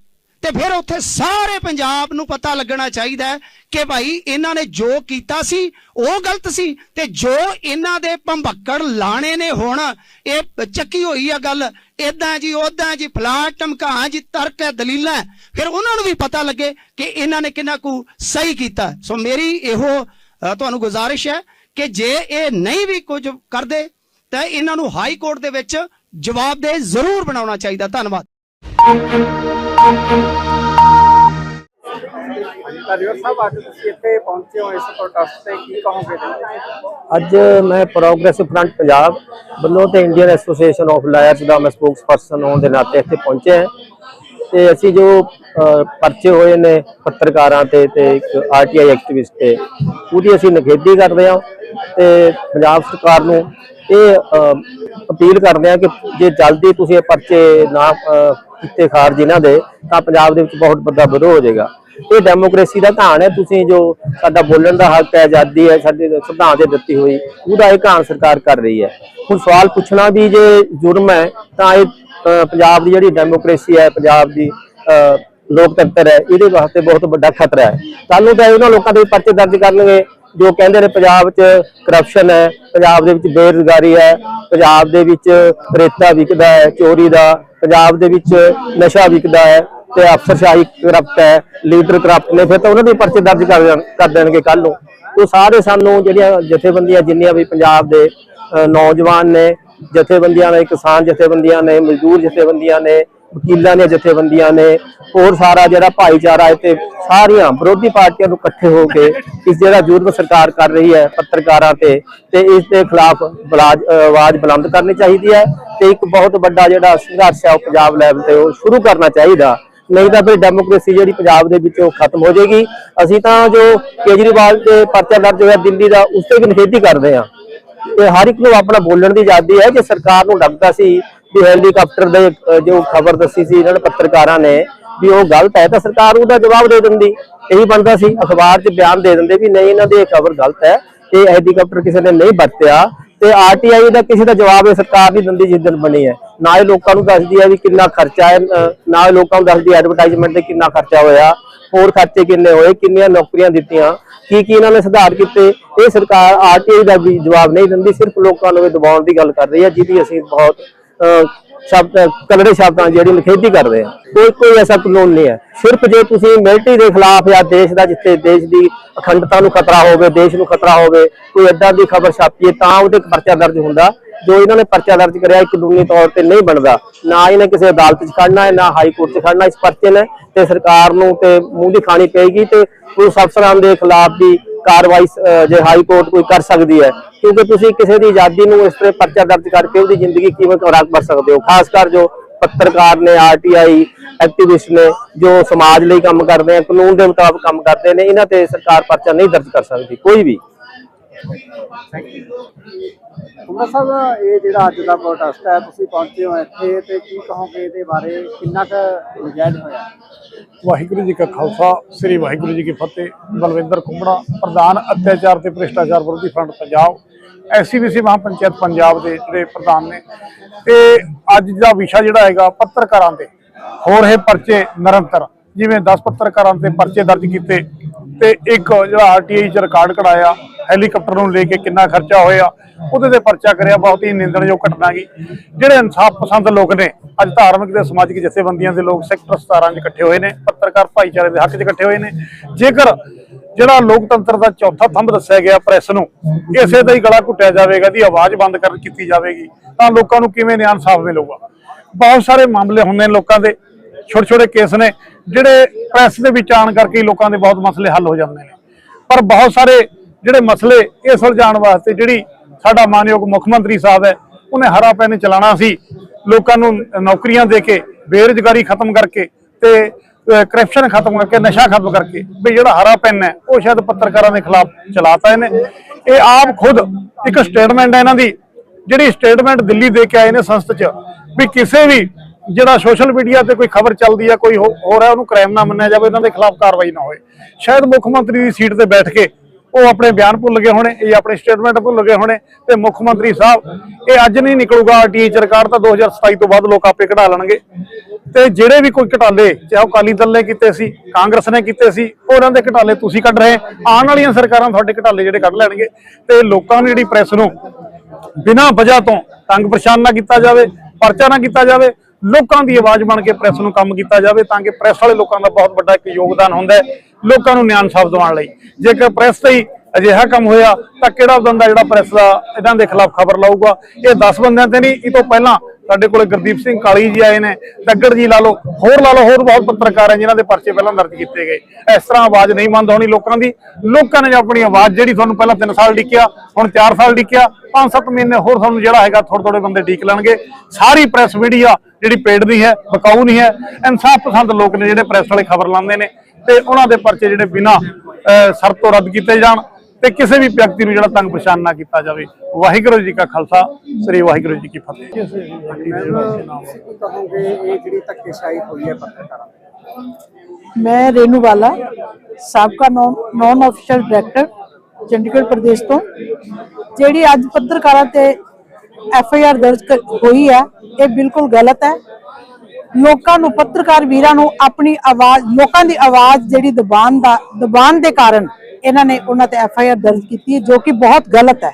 ਤੇ ਫਿਰ ਉੱਥੇ ਸਾਰੇ ਪੰਜਾਬ ਨੂੰ ਪਤਾ ਲੱਗਣਾ ਚਾਹੀਦਾ ਹੈ ਕਿ ਭਾਈ ਇਹਨਾਂ ਨੇ ਜੋ ਕੀਤਾ ਸੀ, ਉਹ ਗਲਤ ਸੀ ਤੇ ਜੋ ਇਹਨਾਂ ਦੇ ਭੰਬੱਕੜ ਲਾਣੇ ਨੇ ਹੁਣ, ਇਹ ਚੱਕੀ ਹੋਈ ਆ ਗੱਲ ਇਦਾਂ ਜੀ ਉਦਾਂ ਜੀ, ਫਲਾਟ ਟਮਕਾ ਜੀ, ਤਰਕ ਹੈ, ਦਲੀਲਾਂ ਫਿਰ ਉਹਨਾਂ ਨੂੰ ਵੀ ਪਤਾ ਲੱਗੇ ਕਿ ਇਹਨਾਂ ਨੇ ਕਿੰਨਾ ਕੁ ਸਹੀ ਕੀਤਾ। ਸੋ ਮੇਰੀ ਇਹੋ ਤੁਹਾਨੂੰ ਗੁਜ਼ਾਰਿਸ਼ ਹੈ ਕਿ ਜੇ ਇਹ ਨਹੀਂ ਵੀ ਕੁਝ ਕਰਦੇ, ਤਾਂ ਇਹਨਾਂ ਨੂੰ ਹਾਈ ਕੋਰਟ ਦੇ ਵਿੱਚ ਜਵਾਬਦੇਹ ਜ਼ਰੂਰ ਬਣਾਉਣਾ ਚਾਹੀਦਾ। ਧੰਨਵਾਦ। ਧਾਰੀਵਾਲ ਸਾਹਿਬ ਅੱਜ ਤੁਸੀਂ ਇੱਥੇ ਪਹੁੰਚੇ ਹੋ ਇਸ ਪ੍ਰੋਟੈਸਟ ਤੇ ਕੀ ਕਹੋਗੇ ਅੱਜ ਮੈਂ ਪ੍ਰੋਗਰੈਸਿਵ ਫਰੰਟ ਪੰਜਾਬ ਵੱਲੋਂ ਤੇ ਇੰਡੀਅਨ ਐਸੋਸੀਏਸ਼ਨ ਆਫ ਲਾਇਰਸ ਦਾ ਮੈਂ ਸਪੋਕਸਪਰਸਨ ਹੋਣ ਦੇ ਨਾਤੇ ਇੱਥੇ ਪਹੁੰਚੇ ਹਾਂ। ਤੇ ਅਸੀਂ ਜੋ ਪਰਚੇ ਹੋਏ ਨੇ ਪੱਤਰਕਾਰਾਂ ਤੇ ਤੇ ਇੱਕ ਆਰਟੀਆਈ ਐਕਟਿਵਿਸਟ ਤੇ, ਉਹਦੀ ਅਸੀਂ ਨਿਖੇਧੀ ਕਰਦੇ ਹਾਂ ਤੇ ਪੰਜਾਬ ਸਰਕਾਰ ਨੂੰ ਇਹ ਅਪੀਲ ਕਰਦੇ ਹਾਂ ਕਿ ਜੇ ਜਲਦੀ ਤੁਸੀਂ ਇਹ ਪਰਚੇ ਨਾ ਕੀਤੇ ਖਾਰਜ ਇਹਨਾਂ ਦੇ ਤਾਂ ਪੰਜਾਬ ਦੇ ਵਿੱਚ ਬਹੁਤ ਵੱਡਾ ਵਿਰੋਧ ਹੋ ਜਾਏਗਾ। ਇਹ ਡੈਮੋਕ੍ਰੇਸੀ ਦਾ ਘਾਣ ਹੈ ਤੁਸੀਂ ਜੋ ਸਾਡਾ ਬੋਲਣ ਦਾ ਹੱਕ ਹੈ ਆਜ਼ਾਦੀ ਹੈ ਸਾਡੇ ਸੰਵਿਧਾਨ ਦੇ ਦਿੱਤੀ ਹੋਈ ਉਹਦਾ ਇਹ ਘਾਣ ਸਰਕਾਰ ਕਰ ਰਹੀ ਹੈ। ਹੁਣ ਸਵਾਲ ਪੁੱਛਣਾ ਵੀ ਜੇ ਜੁਰਮ ਹੈ ਤਾਂ ਇਹ ਪੰਜਾਬ ਦੀ ਜਿਹੜੀ ਡੈਮੋਕ੍ਰੇਸੀ ਹੈ ਪੰਜਾਬ ਦੀ ਅਹ, ਲੋਕਤੰਤਰ ਹੈ ਇਹਦੇ ਵਾਸਤੇ ਬਹੁਤ ਵੱਡਾ ਖਤਰਾ ਹੈ। ਕੱਲ ਨੂੰ ਤਾਂ ਉਹਨਾਂ ਲੋਕਾਂ ਦੇ ਪਰਚੇ ਦਰਜ ਕਰਨਗੇ ਜੋ ਕਹਿੰਦੇ ਨੇ ਪੰਜਾਬ 'ਚ ਕਰਪਸ਼ਨ ਹੈ, ਪੰਜਾਬ ਦੇ ਵਿੱਚ ਬੇਰੁਜ਼ਗਾਰੀ ਹੈ, ਪੰਜਾਬ ਦੇ ਵਿੱਚ ਰੇਤਾ ਵਿਕਦਾ ਹੈ, ਚੋਰੀ ਦਾ, ਪੰਜਾਬ ਦੇ ਵਿੱਚ ਨਸ਼ਾ ਵਿਕਦਾ ਹੈ ਤੇ ਅਫਸਰਸ਼ਾਹੀ ਕਰਪਟ ਹੈ ਲੀਡਰ ਕਰਪਟ ਨੇ, ਫਿਰ ਤਾਂ ਉਹਨਾਂ ਦੇ ਪਰਚੇ ਦਰਜ ਕਰ ਦੇਣ- ਕਰ ਦੇਣਗੇ ਕੱਲ ਨੂੰ। ਉਹ ਸਾਰੇ ਸਾਨੂੰ ਜਿਹੜੀਆਂ ਜਥੇਬੰਦੀਆਂ ਜਿੰਨੀਆਂ ਵੀ ਪੰਜਾਬ ਦੇ ਨੌਜਵਾਨ ਨੇ, ਜਥੇਬੰਦੀਆਂ ਨੇ, ਕਿਸਾਨ ਜਥੇਬੰਦੀਆਂ ਨੇ, ਮਜ਼ਦੂਰ ਜਥੇਬੰਦੀਆਂ ਨੇ ਵਕੀਲਾਂ ਦੀਆਂ ਜਥੇਬੰਦੀਆਂ ਨੇ ਹੋਰ ਸਾਰਾ ਜਿਹੜਾ ਭਾਈਚਾਰਾ ਹੈ ਤੇ ਸਾਰੀਆਂ ਵਿਰੋਧੀ ਪਾਰਟੀਆਂ ਨੂੰ ਇਕੱਠੇ ਹੋ ਕੇ ਇਸ ਜਿਹੜਾ ਜੁਰਮ ਸਰਕਾਰ ਕਰ ਰਹੀ ਹੈ ਪੱਤਰਕਾਰਾਂ ਤੇ ਤੇ ਇਸ ਦੇ ਖਿਲਾਫ ਬਲਾਜ ਆਵਾਜ਼ ਬੁਲੰਦ ਕਰਨੀ ਚਾਹੀਦੀ ਹੈ ਤੇ ਇੱਕ ਬਹੁਤ ਵੱਡਾ ਜਿਹੜਾ ਸੰਘਰਸ਼ ਹੈ ਉਹ ਪੰਜਾਬ ਲੈਵਲ ਤੇ ਉਹ ਸ਼ੁਰੂ ਕਰਨਾ ਚਾਹੀਦਾ। ਨਹੀਂ ਤਾਂ ਫਿਰ ਡੈਮੋਕ੍ਰੇਸੀ ਜਿਹੜੀ ਪੰਜਾਬ ਦੇ ਵਿੱਚ ਉਹ ਖਤਮ ਹੋ ਜਾਏਗੀ। ਅਸੀਂ ਤਾਂ ਜੋ ਕੇਜਰੀਵਾਲ ਦੇ ਪਰਚਾ ਦਰਜ ਹੋਇਆ ਦਿੱਲੀ ਦਾ, ਉਸ ਤੇ ਵੀ ਨਿਖੇਧੀ ਕਰਦੇ ਹਾਂ। ਤੇ ਹਰ ਇੱਕ ਨੂੰ ਆਪਣਾ ਬੋਲਣ ਦੀ ਆਜ਼ਾਦੀ ਹੈ, ਜੇ ਸਰਕਾਰ ਨੂੰ ਲੱਗਦਾ ਸੀ ਵੀ ਹੈਲੀਕਾਪਟਰ ਦੇ ਜੋ ਖਬਰ ਦੱਸੀ ਸੀ ਇਹਨਾਂ ਨੇ ਪੱਤਰਕਾਰਾਂ ਨੇ ਵੀ ਉਹ ਗਲਤ ਹੈ ਤਾਂ ਸਰਕਾਰ ਉਹਦਾ ਜਵਾਬ ਦੇ ਦਿੰਦੀ। ਇਹੀ ਬਣਦਾ ਸੀ, ਅਖਬਾਰ 'ਚ ਬਿਆਨ ਦੇ ਦਿੰਦੇ ਵੀ ਨਹੀਂ, ਇਹਨਾਂ ਦੀ ਇਹ ਖਬਰ ਗਲਤ ਹੈ ਇਹ ਹੈਲੀਕਾਪਟਰ ਕਿਸੇ ਨੇ ਨਹੀਂ ਵਰਤਿਆ ਤੇ ਆਰਟੀਆਈ ਦਾ ਕਿਸੇ ਦਾ ਜਵਾਬ ਇਹ ਸਰਕਾਰ ਨਹੀਂ ਦਿੰਦੀ ਜਿਸ ਦਿਨ ਬਣੀ ਹੈ। ਨਾ ਇਹ ਲੋਕਾਂ ਨੂੰ ਦੱਸਦੀ ਹੈ ਵੀ ਕਿੰਨਾ ਖਰਚਾ ਹੈ ਨਾ ਇਹ ਲੋਕਾਂ ਨੂੰ ਦੱਸਦੀ ਐਡਵਰਟਾਈਜ਼ਮੈਂਟ ਤੇ ਕਿੰਨਾ ਖਰਚਾ ਹੋਇਆ, ਹੋਰ ਖਰਚੇ ਕਿੰਨੇ ਹੋਏ, ਕਿੰਨੀਆਂ ਨੌਕਰੀਆਂ ਦਿੱਤੀਆਂ, ਕੀ ਕੀ ਇਹਨਾਂ ਨੇ ਸੁਧਾਰ ਕੀਤੇ, ਇਹ ਸਰਕਾਰ ਆਰਟੀਆਈ ਦਾ ਵੀ ਜਵਾਬ ਨਹੀਂ ਦਿੰਦੀ, ਸਿਰਫ ਲੋਕਾਂ ਨੂੰ ਇਹ ਦਬਾਉਣ ਦੀ ਗੱਲ ਕਰ ਰਹੀ ਹੈ, ਜਿਹਦੀ ਅਸੀਂ ਬਹੁਤ ਸ਼ਬਦ ਕਲੜੇ ਸ਼ਬਦਾਂ ਜਿਹੜੀ ਨਿਖੇਧੀ ਕਰਦੇ ਆ। ਕੋਈ ਕੋਈ ਐਸਾ ਕਾਨੂੰਨ ਨਹੀਂ ਹੈ। ਸਿਰਫ ਜੇ ਤੁਸੀਂ ਮਿਲਟਰੀ ਦੇ ਖਿਲਾਫ ਜਾਂ ਦੇਸ਼ ਦਾ, ਜਿੱਥੇ ਦੇਸ਼ ਦੀ ਅਖੰਡਤਾ ਨੂੰ ਖਤਰਾ ਹੋਵੇ, ਦੇਸ਼ ਨੂੰ ਖਤਰਾ ਹੋਵੇ, ਕੋਈ ਏਦਾਂ ਦੀ ਖਬਰ ਛਾਪੀਏ ਤਾਂ ਉਹਦੇ ਇੱਕ ਪਰਚਾ ਦਰਜ ਹੁੰਦਾ। ਜੋ ਇਹਨਾਂ ਨੇ ਪਰਚਾ ਦਰਜ ਕਰਿਆ ਇਹ ਕਾਨੂੰਨੀ ਤੌਰ ਤੇ ਨਹੀਂ ਬਣਦਾ। ਨਾ ਇਹਨੇ ਕਿਸੇ ਅਦਾਲਤ 'ਚ ਖੜਨਾ ਹੈ, ਨਾ ਹਾਈ ਕੋਰਟ 'ਚ ਖੜਨਾ ਇਸ ਪਰਚੇ ਨੇ ਤੇ ਸਰਕਾਰ ਨੂੰ ਤੇ ਮੂੰਹ ਦੀ ਖਾਣੀ ਪਏਗੀ ਤੇ ਪੁਲਿਸ ਅਫਸਰਾਂ ਦੇ ਖਿਲਾਫ ਵੀ ਕਾਰਵਾਈ ਜੇ ਹਾਈ ਕੋਰਟ ਕੋਈ ਕਰ ਸਕਦੀ ਹੈ, ਕਿਉਂਕਿ ਤੁਸੀਂ ਕਿਸੇ ਦੀ ਆਜ਼ਾਦੀ ਨੂੰ ਇਸ ਤਰ੍ਹਾਂ ਪਰਚਾ ਦਰਜ ਕਰਕੇ ਉਹਦੀ ਜ਼ਿੰਦਗੀ ਕਿਵੇਂ ਖਰਾਬ ਕਰ ਸਕਦੇ ਹੋ? ਖਾਸ ਕਰ ਜੋ ਪੱਤਰਕਾਰ ਨੇ ਆਰਟੀਆਈ ਐਕਟਿਵਿਸਟ ਨੇ, ਜੋ ਸਮਾਜ ਲਈ ਕੰਮ ਕਰਦੇ ਆ, ਕਾਨੂੰਨ ਦੇ ਮੁਤਾਬਕ ਕੰਮ ਕਰਦੇ ਨੇ, ਇਹਨਾਂ ਤੇ ਸਰਕਾਰ ਪਰਚਾ ਨਹੀਂ ਦਰਜ ਕਰ ਸਕਦੀ, ਕੋਈ ਵੀ। ਕੁਮਾਰ ਸਾਹਿਬ, ਇਹ ਜਿਹੜਾ ਅੱਜ ਦਾ ਪ੍ਰੋਟੈਸਟ ਹੈ, ਤੁਸੀਂ ਪਹੁੰਚੇ ਹੋ ਇੱਥੇ ਤੇ ਕੀ ਕਹੋਗੇ ਇਹਦੇ ਬਾਰੇ? ਕਿੰਨਾ ਕੁ ਨਜਾਇਜ਼ ਹੋਇਆ? ਵਾਹਿਗੁਰੂ ਜੀ ਕਾ ਖਾਲਸਾ, ਸ੍ਰੀ ਵਾਹਿਗੁਰੂ ਜੀ ਕੀ ਫਤਿਹ। ਬਲਵਿੰਦਰ ਕੁੰਬੜਾ ਪ੍ਰਧਾਨ ਅਤਿਆਚਾਰ ਤੇ ਭ੍ਰਿਸ਼ਟਾਚਾਰ ਵਿਰੋਧੀ front Punjab, SC BC Mahapanchayat Punjab ਦੇ ਜਿਹੜੇ ਪ੍ਰਧਾਨ ਨੇ। ਤੇ ਅੱਜ ਦਾ ਵਿਸ਼ਾ ਜਿਹੜਾ ਹੈਗਾ, ਪੱਤਰਕਾਰਾਂ ਤੇ। ਹੋ ਰਹੇ ਪਰਚੇ ਨਿਰੰਤਰ, ਜਿਵੇਂ 10 ਪੱਤਰਕਾਰਾਂ ਤੇ ਪਰਚੇ ਦਰਜ ਕੀਤੇ ਤੇ ਇੱਕ ਜਿਹੜਾ ਆਰਟੀਆਈ ਚ ਰਿਕਾਰਡ ਕਢਾਇਆ ਹੈਲੀਕਾਪਟਰ ਨੂੰ ਲੈ ਕੇ ਕਿੰਨਾ ਖਰਚਾ ਹੋਇਆ, ਉਹਦੇ ਤੇ ਪਰਚਾ ਕਰਿਆ, ਬਹੁਤ ਹੀ ਨਿੰਦਣਯੋਗ ਘਟਨਾ ਗਈ ਜਿਹੜੇ ਇਨਸਾਫ ਪਸੰਦ ਲੋਕ ਨੇ, ਅੱਜ ਧਾਰਮਿਕ ਤੇ ਸਮਾਜਿਕ ਜਥੇਬੰਦੀਆਂ ਦੇ ਲੋਕ ਸੈਕਟਰ 17 'ਚ ਇਕੱਠੇ ਹੋਏ ਨੇ, ਪੱਤਰਕਾਰ ਭਾਈਚਾਰੇ ਦੇ ਹੱਕ 'ਚ ਇਕੱਠੇ ਹੋਏ ਨੇ। ਜੇਕਰ ਜਿਹੜਾ ਲੋਕਤੰਤਰ ਦਾ ਚੌਥਾ ਥੰਬ ਦੱਸਿਆ ਗਿਆ ਪ੍ਰੈਸ ਨੂੰ, ਇਸੇ ਦਾ ਹੀ ਗਲਾ ਘੁੱਟਿਆ ਜਾਵੇਗਾ ਦੀ ਆਵਾਜ਼ ਬੰਦ ਕਰ ਕੀਤੀ ਜਾਵੇਗੀ, ਤਾਂ ਲੋਕਾਂ ਨੂੰ ਕਿਵੇਂ ਨਿਆਂ ਇਨਸਾਫ ਮਿਲੂਗਾ? ਬਹੁਤ ਸਾਰੇ ਮਾਮਲੇ ਹੁੰਦੇ ਨੇ ਲੋਕਾਂ ਦੇ। ਛੋਟੇ ਛੋਟੇ ਕੇਸ ਨੇ, ਜਿਹੜੇ ਪ੍ਰੈਸ ਦੇ ਵਿੱਚ ਆਣ ਕਰਕੇ ਹੀ ਲੋਕਾਂ ਦੇ ਬਹੁਤ ਮਸਲੇ ਹੱਲ ਹੋ ਜਾਂਦੇ ਨੇ। ਪਰ ਬਹੁਤ ਸਾਰੇ ਜਿਹੜੇ ਮਸਲੇ ਇਹ ਸੁਲਝਾਉਣ ਵਾਸਤੇ ਜਿਹੜੀ ਸਾਡਾ ਮਾਨਯੋਗ ਮੁੱਖ ਮੰਤਰੀ ਸਾਹਿਬ ਹੈ, ਉਹਨੇ ਹਰਾ ਪੈਨ ਚਲਾਣਾ ਸੀ। ਲੋਕਾਂ ਨੂੰ ਨੌਕਰੀਆਂ ਦੇ ਕੇ, ਬੇਰੁਜ਼ਗਾਰੀ ਖਤਮ ਕਰਕੇ ਤੇ ਕਰਪਸ਼ਨ ਖਤਮ ਕਰਕੇ, ਨਸ਼ਾ ਖਤਮ ਕਰਕੇ, ਵੀ ਜਿਹੜਾ ਹਰਾ ਪੈਨ ਹੈ, ਉਹ ਸ਼ਾਇਦ ਪੱਤਰਕਾਰਾਂ ਦੇ ਖਿਲਾਫ ਚਲਾਤਾ ਇਹਨੇ। ਇਹ ਆਪ ਖੁਦ ਇੱਕ ਸਟੇਟਮੈਂਟ ਹੈ ਇਹਨਾਂ ਦੀ, ਜਿਹੜੀ ਸਟੇਟਮੈਂਟ ਦਿੱਲੀ ਦੇ ਕੇ ਆਏ ਨੇ ਸੰਸਦ 'ਚ, ਵੀ ਕਿਸੇ ਵੀ ਜਿਹੜਾ ਸੋਸ਼ਲ ਮੀਡੀਆ ਤੇ ਕੋਈ ਖਬਰ ਚੱਲਦੀ ਹੈ ਕੋਈ ਹੋ ਹੋ ਰਿਹਾ ਉਹਨੂੰ ਕ੍ਰਾਈਮ ਨਾ ਮੰਨਿਆ ਜਾਵੇ ਇਹਨਾਂ ਦੇ ਖਿਲਾਫ ਕਾਰਵਾਈ ਨਾ ਹੋਏ। ਸ਼ਾਇਦ ਮੁੱਖ ਮੰਤਰੀ ਦੀ ਸੀਟ ਤੇ ਬੈਠ ਕੇ ਉਹ ਆਪਣੇ ਬਿਆਨ ਭੁੱਲ ਗਏ ਹੋਣੇ, ਇਹ ਆਪਣੇ ਸਟੇਟਮੈਂਟ ਭੁੱਲ ਗਏ ਹੋਣੇ ਤੇ ਮੁੱਖ ਮੰਤਰੀ ਸਾਹਿਬ, ਇਹ ਅੱਜ ਨਹੀਂ ਨਿਕਲੂਗਾ ਆਰਟੀਆਈ ਰਿਕਾਰਡ ਤਾਂ 2027 ਤੋਂ ਬਾਅਦ ਲੋਕ ਆਪੇ ਕਢਾ ਲੈਣਗੇ। ਤੇ ਜਿਹੜੇ ਵੀ ਕੋਈ ਘਟਾਲੇ, ਚਾਹੇ ਉਹ ਅਕਾਲੀ ਦਲ ਨੇ ਕੀਤੇ ਸੀ, ਕਾਂਗਰਸ ਨੇ ਕੀਤੇ ਸੀ, ਉਹਨਾਂ ਦੇ ਘਟਾਲੇ ਤੁਸੀਂ ਕੱਢ ਰਹੇ ਆਉਣ ਵਾਲੀਆਂ ਸਰਕਾਰਾਂ ਤੁਹਾਡੇ ਘਟਾਲੇ ਜਿਹੜੇ ਕੱਢ ਲੈਣਗੇ। ਤੇ ਲੋਕਾਂ ਨੂੰ ਜਿਹੜੀ ਪ੍ਰੈਸ ਨੂੰ ਬਿਨਾਂ ਵਜ੍ਹਾ ਤੋਂ ਤੰਗ ਪਰੇਸ਼ਾਨ ਨਾ ਕੀਤਾ ਜਾਵੇ, ਪਰਚਾ ਨਾ ਕੀਤਾ ਜਾਵੇ ਲੋਕਾਂ ਦੀ ਆਵਾਜ਼ ਬਣ ਕੇ ਪ੍ਰੈਸ ਨੂੰ ਕੰਮ ਕੀਤਾ ਜਾਵੇ ਤਾਂ ਕਿ ਪ੍ਰੈਸ ਵਾਲੇ ਲੋਕਾਂ ਦਾ ਬਹੁਤ ਵੱਡਾ ਇੱਕ ਯੋਗਦਾਨ ਹੁੰਦਾ ਹੈ ਲੋਕਾਂ ਨੂੰ ਨਿਆਂ ਸਾਫ਼ ਦਿਵਾਉਣ ਲਈ। ਜੇਕਰ ਪ੍ਰੈਸ ਤੇ ਹੀ ਅਜਿਹਾ ਕੰਮ ਹੋਇਆ ਤਾਂ ਕਿਹੜਾ ਬੰਦਾ ਜਿਹੜਾ ਪ੍ਰੈਸ ਦਾ ਇਹਨਾਂ ਦੇ ਖਿਲਾਫ ਖਬਰ ਲਾਊਗਾ? ਇਹ 10 ਬੰਦਿਆਂ ਤੇ ਨਹੀਂ, ਇਹ ਤੋਂ ਪਹਿਲਾਂ ਸਾਡੇ ਕੋਲੇ ਗੁਰਦੀਪ ਸਿੰਘ ਕਾਲੀ ਜੀ ਆਏ ਨੇ, ਦੱਗੜ ਜੀ ਲਾ ਲਓ, ਹੋਰ ਲਾ ਲਓ, ਹੋਰ ਬਹੁਤ ਪੱਤਰਕਾਰ ਹੈ ਜਿਨ੍ਹਾਂ ਦੇ ਪਰਚੇ ਪਹਿਲਾਂ ਦਰਜ ਕੀਤੇ ਗਏ। ਇਸ ਤਰ੍ਹਾਂ ਆਵਾਜ਼ ਨਹੀਂ ਬੰਦ ਹੋਣੀ ਲੋਕਾਂ ਦੀ। ਲੋਕਾਂ ਨੇ ਆਪਣੀ ਆਵਾਜ਼ ਜਿਹੜੀ ਤੁਹਾਨੂੰ ਪਹਿਲਾਂ 3 ਸਾਲ ਡਿੱਕਿਆ, ਹੁਣ 4 ਸਾਲ ਡਿੱਕਿਆ 5-7 ਮਹੀਨੇ ਹੋਰ ਤੁਹਾਨੂੰ ਜਿਹੜਾ ਹੈਗਾ ਥੋੜੇ ਥੋੜੇ ਬੰਦੇ ਡੀਕ ਲੈਣਗੇ। ਸਾਰੀ ਪ੍ਰੈਸ ਮੀਡੀਆ ਜਿਹੜੀ ਪੇਡ ਨਹੀਂ ਹੈ, ਬਕਾਊ ਨਹੀਂ ਹੈ, ਇਨਸਾਫ ਪਸੰਦ ਲੋਕ ਨੇ ਜਿਹੜੇ ਪ੍ਰੈਸ ਵਾਲੇ ਖਬਰ ਲਾਉਂਦੇ ਨੇ ਤੇ ਉਹਨਾਂ ਦੇ ਪਰਚੇ ਜਿਹੜੇ ਬਿਨਾਂ ਸਰ ਤੋਂ ਰੱਦ ਕੀਤੇ ਜਾਣ। ਤੇ ਕਿਸੇ ਵੀ ਵਿਅਕਤੀ ਨੂੰ ਜਿਹੜਾ ਤੰਗ ਪਛਾਣ ਨਾ ਕੀਤਾ ਜਾਵੇ। ਵਾਹਿਗੁਰੂ ਜੀ ਕਾ ਖਾਲਸਾ, ਸ੍ਰੀ ਵਾਹਿਗੁਰੂ ਜੀ ਕੀ ਫਤਿਹ। ਕਹੋਗੇ ਇਹ ਜਿਹੜੀ ਧੱਕੇਸ਼ਾਹੀ ਹੋਈ ਹੈ ਪੱਤਰਕਾਰਾਂ ਮੈਂ ਰੇਨੂ ਵਾਲਾ, ਸਾਬਕਾ non official director Chandigarh Pradesh ਤੋਂ। ਜਿਹੜੀ ਅੱਜ ਪੱਤਰਕਾਰਾਂ ਤੇ ਐਫ ਆਈ ਆਰ ਦਰਜ ਹੋਈ ਹੈ, ਇਹ ਬਿਲਕੁਲ ਗਲਤ ਹੈ। ਲੋਕਾਂ ਨੂੰ, ਪੱਤਰਕਾਰ ਵੀਰਾਂ ਨੂੰ ਆਪਣੀ ਆਵਾਜ਼, ਲੋਕਾਂ ਦੀ ਆਵਾਜ਼ ਜਿਹੜੀ ਦਬਾਨ ਦਾ ਦਬਾਨ ਦੇ ਕਾਰਨ ਇਹਨਾਂ ਨੇ ਉਹਨਾਂ ਤੇ ਐਫ ਆਈ ਆਰ ਦਰਜ ਕੀਤੀ ਜੋ ਕਿ ਬਹੁਤ ਗਲਤ ਹੈ।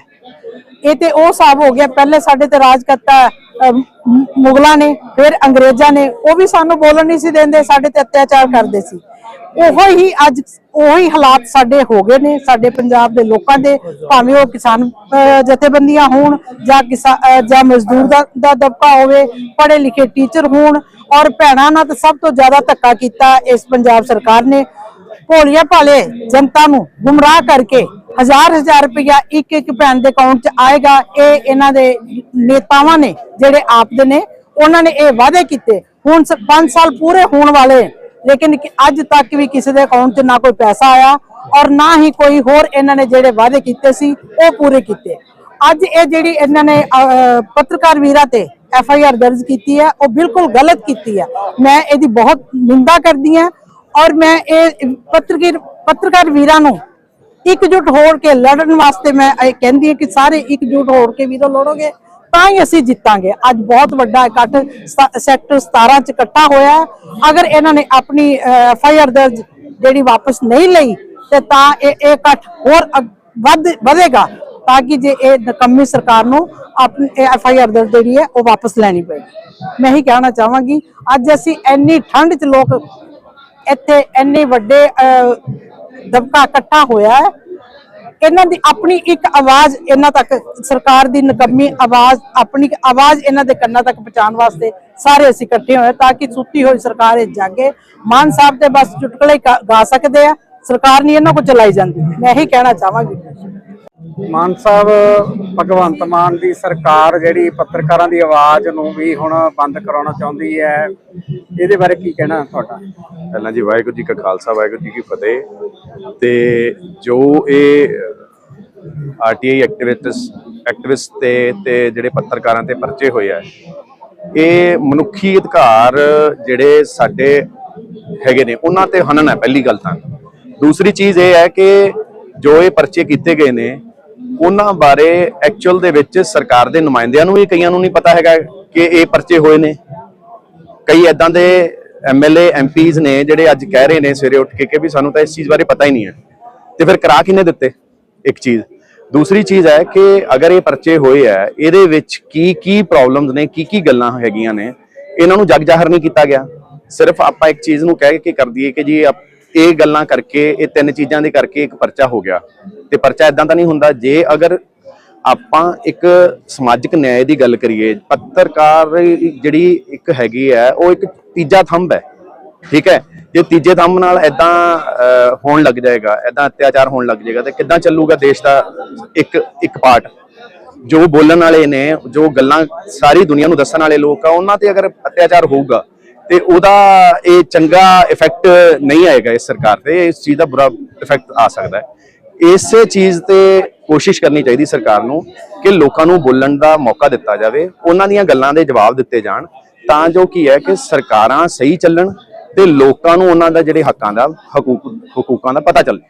ਇਹ ਤੇ ਉਹ ਹਿਸਾਬ ਹੋ ਗਿਆ, ਪਹਿਲੇ ਸਾਡੇ ਤੇ ਰਾਜ ਕਰਤਾ ਮੁਗਲਾਂ ਨੇ, ਫਿਰ ਅੰਗਰੇਜ਼ਾਂ ਨੇ, ਉਹ ਵੀ ਸਾਨੂੰ ਬੋਲਣ ਨਹੀਂ ਸੀ ਦਿੰਦੇ, ਸਾਡੇ ਤੇ ਅਤਿਆਚਾਰ ਕਰਦੇ ਸੀ। ਉਹੋ ਹੀ ਅੱਜ, ਉਹੀ ਹਾਲਾਤ ਸਾਡੇ ਹੋ ਗਏ ਨੇ, ਸਾਡੇ ਪੰਜਾਬ ਦੇ ਲੋਕਾਂ ਦੇ, ਭਾਵੇਂ ਉਹ ਕਿਸਾਨ ਜਥੇਬੰਦੀਆਂ ਹੋਣ, ਜਾਂ ਕਿਸਾ ਜਾਂ ਮਜ਼ਦੂਰ ਦਾ ਦਾ ਦਬਕਾ ਹੋਵੇ ਪੜ੍ਹੇ ਲਿਖੇ ਟੀਚਰ ਹੋਣ, ਔਰ ਭੈਣਾਂ ਨਾਲ ਤਾਂ ਸਭ ਤੋਂ ਜ਼ਿਆਦਾ ਧੱਕਾ ਕੀਤਾ ਇਸ ਪੰਜਾਬ ਸਰਕਾਰ ਨੇ ਭੋਲੀਆਂ ਭਾਲੇ ਜਨਤਾ ਨੂੰ ਗੁੰਮਰਾਹ ਕਰਕੇ ਹਜ਼ਾਰ ਹਜ਼ਾਰ ਰੁਪਇਆ ਇੱਕ ਇੱਕ ਭੈਣ ਦੇ ਅਕਾਊਂਟ 'ਚ ਆਏਗਾ। ਇਹ ਇਹਨਾਂ ਦੇ ਨੇਤਾਵਾਂ ਨੇ ਜਿਹੜੇ ਆਪ ਦੇ ਨੇ, ਉਹਨਾਂ ਨੇ ਇਹ ਵਾਅਦੇ ਕੀਤੇ। ਹੁਣ 5 ਸਾਲ ਪੂਰੇ ਹੋਣ ਵਾਲੇ ਲੇਕਿਨ ਅੱਜ ਤੱਕ ਵੀ ਕਿਸੇ ਦੇ ਅਕਾਊਂਟ 'ਚ ਨਾ ਕੋਈ ਪੈਸਾ ਆਇਆ ਔਰ ਨਾ ਹੀ ਕੋਈ ਹੋਰ ਇਹਨਾਂ ਨੇ ਜਿਹੜੇ ਵਾਅਦੇ ਕੀਤੇ ਸੀ, ਉਹ ਪੂਰੇ ਕੀਤੇ। ਅੱਜ ਇਹ ਜਿਹੜੀ ਇਹਨਾਂ ਨੇ ਪੱਤਰਕਾਰ ਵੀਰਾਂ ਤੇ ਐਫ ਆਈ ਆਰ ਦਰਜ ਕੀਤੀ ਹੈ, ਉਹ ਬਿਲਕੁਲ ਗਲਤ ਕੀਤੀ ਹੈ। ਮੈਂ ਇਹਦੀ ਬਹੁਤ ਨਿੰਦਾ ਕਰਦੀ ਹਾਂ। ਔਰ ਮੈਂ ਇਹ ਪੱਤਰਕਾਰ ਪੱਤਰਕਾਰ ਵੀਰਾਂ ਨੂੰ ਇਕਜੁੱਟ ਹੋ ਕੇ ਲੜਨ ਵਾਸਤੇ ਮੈਂ ਇਹ ਕਹਿੰਦੀ ਹਾਂ ਕਿ ਸਾਰੇ ਇਕਜੁੱਟ ਹੋ ਕੇ ਵੀਰੋ ਲੜੋਗੇ, ਤਾਂ ਹੀ ਅਸੀਂ ਜਿੱਤਾਂਗੇ। ਅੱਜ ਬਹੁਤ ਵੱਡਾ ਇਕੱਠ ਸੈਕਟਰ 17 ਚ ਇਕੱਠਾ ਹੋਇਆ ਅਗਰ ਇਹਨਾਂ ਨੇ ਆਪਣੀ ਐਫ ਆਈ ਆਰ ਦਰਜ ਜਿਹੜੀ ਵਾਪਸ ਨਹੀਂ ਲਈ, ਤੇ ਤਾਂ ਇਹ ਇਹ ਇਕੱਠ ਹੋਰ ਵੱਧ, ਵਧੇਗਾ, ਤਾਂ ਕਿ ਜੇ ਇਹ ਨਕਮੀ ਸਰਕਾਰ ਨੂੰ ਆਪਣੀ ਐਫ ਆਈ ਆਰ ਦਰਜ ਜਿਹੜੀ ਹੈ, ਉਹ ਵਾਪਸ ਲੈਣੀ ਪਏਗੀ। ਮੈਂ ਹੀ ਕਹਿਣਾ ਚਾਹਾਂਗੀ, ਅੱਜ ਅਸੀਂ ਇੰਨੀ ਠੰਡ ਚ ਲੋਕ ਇੱਥੇ ਇੰਨੇ ਵੱਡੇ ਦਬਕਾ ਇਕੱਠਾ ਹੋਇਆ ਹੈ। ਇਹਨਾਂ ਦੀ ਆਪਣੀ ਇੱਕ ਆਵਾਜ਼ ਇਹਨਾਂ ਤੱਕ, ਸਰਕਾਰ ਦੀ ਨਕਮੀ ਆਵਾਜ਼, ਆਪਣੀ ਆਵਾਜ਼ ਇਹਨਾਂ ਦੇ ਕੰਨਾਂ ਤੱਕ ਪਹੁੰਚਾਉਣ ਵਾਸਤੇ ਸਾਰੇ ਅਸੀਂ ਇਕੱਠੇ ਹੋਏ ਤਾਂ ਕਿ ਸੁੱਤੀ ਹੋਈ ਸਰਕਾਰ ਇਹ ਜਾਗੇ। ਮਾਨ ਸਾਹਿਬ ਤੇ ਬਸ ਚੁਟਕਲੇ ਗਾ- ਗਾ ਸਕਦੇ ਆ। ਸਰਕਾਰ ਨਹੀਂ ਇਹਨਾਂ ਕੋ ਚਲਾਈ ਜਾਂਦੀ। ਮੈਂ ਇਹੀ ਕਹਿਣਾ ਚਾਹਾਂਗੀ। ਮਾਨ ਸਾਹਿਬ, ਭਗਵੰਤ ਮਾਨ ਦੀ ਸਰਕਾਰ ਜਿਹੜੀ ਪੱਤਰਕਾਰਾਂ ਦੀ ਆਵਾਜ਼ ਨੂੰ ਵੀ ਹੁਣ ਬੰਦ ਕਰਾਉਣਾ ਚਾਹੁੰਦੀ ਹੈ, ਇਹਦੇ ਬਾਰੇ ਕੀ ਕਹਿਣਾ ਤੁਹਾਡਾ? ਪਹਿਲਾਂ ਜੀ ਵਾਹਿਗੁਰੂ ਜੀ ਕਾ ਖਾਲਸਾ, ਵਾਹਿਗੁਰੂ ਜੀ ਕੀ ਫਤਿਹ। ਤੇ ਜੋ ਇਹ ਆਰਟੀਆਈ ਐਕਟਿਵਿਸਟ ਐਕਟਿਵਿਸਟ ਤੇ ਤੇ ਜਿਹੜੇ ਪੱਤਰਕਾਰਾਂ ਤੇ ਪਰਚੇ ਹੋਏ ਆ, ਇਹ ਮਨੁੱਖੀ ਅਧਿਕਾਰ ਜਿਹੜੇ ਸਾਡੇ ਹੈਗੇ ਨੇ, ਉਹਨਾਂ ਤੇ ਹਨਨ ਹੈ, ਪਹਿਲੀ ਗੱਲ ਤਾਂ। ਦੂਸਰੀ ਚੀਜ਼ ਇਹ ਹੈ ਕਿ ਜੋ ਇਹ ਪਰਚੇ ਕੀਤੇ ਗਏ ਨੇ ਉਹਨਾਂ ਬਾਰੇ ਐਕਚੁਅਲ ਦੇ ਵਿੱਚ ਸਰਕਾਰ ਦੇ ਨੁਮਾਇੰਦਿਆਂ ਨੂੰ ਵੀ ਕਈਆਂ ਨੂੰ ਨਹੀਂ ਪਤਾ ਹੈਗਾ ਕਿ ਇਹ ਪਰਚੇ ਹੋਏ ਨੇ। ਕਈ ਐਦਾਂ ਦੇ ਐਮਐਲਏ ਐਮਪੀਜ਼ ਨੇ ਜਿਹੜੇ ਅੱਜ ਕਹਿ ਰਹੇ ਨੇ ਸਵੇਰੇ ਉੱਠ ਕੇ ਕਿ ਵੀ ਸਾਨੂੰ ਤਾਂ ਇਸ ਚੀਜ਼ ਬਾਰੇ ਪਤਾ ਹੀ ਨਹੀਂ ਹੈ। ਤੇ ਫਿਰ ਕਰਾ ਕਿਹਨੇ ਦਿੱਤੇ ਇੱਕ ਚੀਜ਼? ਦੂਸਰੀ ਚੀਜ਼ ਹੈ ਕਿ ਅਗਰ ਇਹ ਪਰਚੇ ਹੋਏ ਆ ਇਹਦੇ ਵਿੱਚ ਕੀ ਕੀ ਪ੍ਰੋਬਲਮਸ ਨੇ, ਕੀ ਕੀ ਗੱਲਾਂ ਹੈਗੀਆਂ ਨੇ, ਇਹਨਾਂ ਨੂੰ ਜਗ ਜ਼ਾਹਰ ਨਹੀਂ ਕੀਤਾ ਗਿਆ। ਸਿਰਫ ਆਪਾਂ ਇੱਕ ਚੀਜ਼ ਨੂੰ ਕਹਿ ਕੇ ਕਰ ਦਈਏ ਕਿ ਜੀ ਆਪ- ਇਹ ਗੱਲਾਂ ਕਰਕੇ, ਇਹ ਤਿੰਨ ਚੀਜ਼ਾਂ ਦੇ ਕਰਕੇ ਇੱਕ ਪਰਚਾ ਹੋ ਗਿਆ। ਤੇ ਪਰਚਾ ਇਦਾਂ ਤਾਂ ਨਹੀਂ ਹੁੰਦਾ, ਜੇ ਅਗਰ ਆਪਾਂ ਇੱਕ ਸਮਾਜਿਕ ਨਿਆਂ ਦੀ ਗੱਲ ਕਰੀਏ, ਪੱਤਰਕਾਰ ਜਿਹੜੀ ਇੱਕ ਹੈਗੀ ਹੈ, ਉਹ ਇੱਕ ਤੀਜਾ ਥੰਬ ਹੈ। ਠੀਕ ਹੈ? ਜੇ ਤੀਜੇ ਥੰਬ ਨਾਲ ਐਦਾਂ ਹੋਣ ਲੱਗ ਜਾਏਗਾ ਐਦਾਂ ਅਤਿਆਚਾਰ ਹੋਣ ਲੱਗ ਜਾਏਗਾ, ਤੇ ਕਿੱਦਾਂ ਚੱਲੂਗਾ ਦੇਸ਼ ਦਾ ਇੱਕ ਇੱਕ ਪਾਰਟ? ਜੋ ਬੋਲਣ ਵਾਲੇ ਨੇ, ਜੋ ਗੱਲਾਂ ਸਾਰੀ ਦੁਨੀਆ ਨੂੰ ਦੱਸਣ ਵਾਲੇ ਲੋਕ ਆ, ਉਹਨਾਂ ਤੇ ਅਗਰ ਅਤਿਆਚਾਰ ਹੋਊਗਾ ਤੇ ਉਹਦਾ ਇਹ ਚੰਗਾ ਇਫੈਕਟ ਨਹੀਂ ਆਏਗਾ ਇਸ ਸਰਕਾਰ ਤੇ, ਇਸ ਚੀਜ਼ ਦਾ ਬੁਰਾ ਇਫੈਕਟ ਆ ਸਕਦਾ ਹੈ। ਇਸੇ ਚੀਜ਼ ਤੇ ਕੋਸ਼ਿਸ਼ ਕਰਨੀ ਚਾਹੀਦੀ ਸਰਕਾਰ ਨੂੰ ਕਿ ਲੋਕਾਂ ਨੂੰ ਬੋਲਣ ਦਾ ਮੌਕਾ ਦਿੱਤਾ ਜਾਵੇ, ਉਹਨਾਂ ਦੀਆਂ ਗੱਲਾਂ ਦੇ ਜਵਾਬ ਦਿੱਤੇ ਜਾਣ, ਤਾਂ ਜੋ ਕੀ ਹੈ ਕਿ ਸਰਕਾਰਾਂ ਸਹੀ ਚੱਲਣ ਤੇ ਲੋਕਾਂ ਨੂੰ ਉਹਨਾਂ ਦਾ ਜਿਹੜੇ ਹੱਕਾਂ ਦਾ, ਹਕੂਕ ਹਕੂਕਾਂ ਦਾ ਪਤਾ ਚੱਲੇ।